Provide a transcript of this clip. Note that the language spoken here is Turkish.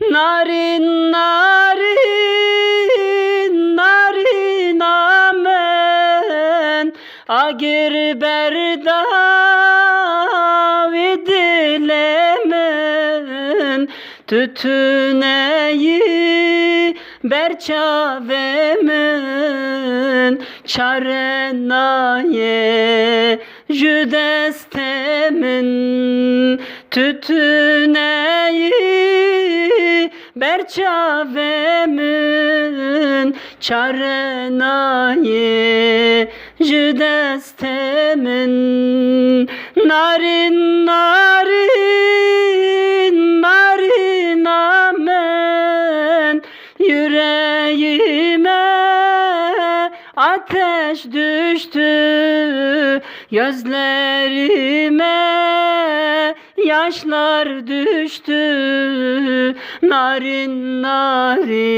Narin narin narin amen. Agir berdavi dilemen Tütüneyi berçavemen. Çarenaye jüdestemin Tütüneyi berçavemin Çarenaye jüdestemin Narin narin narin amen. Yüreğime ateş düştü Gözlerime yaşlar düştü. Narin narin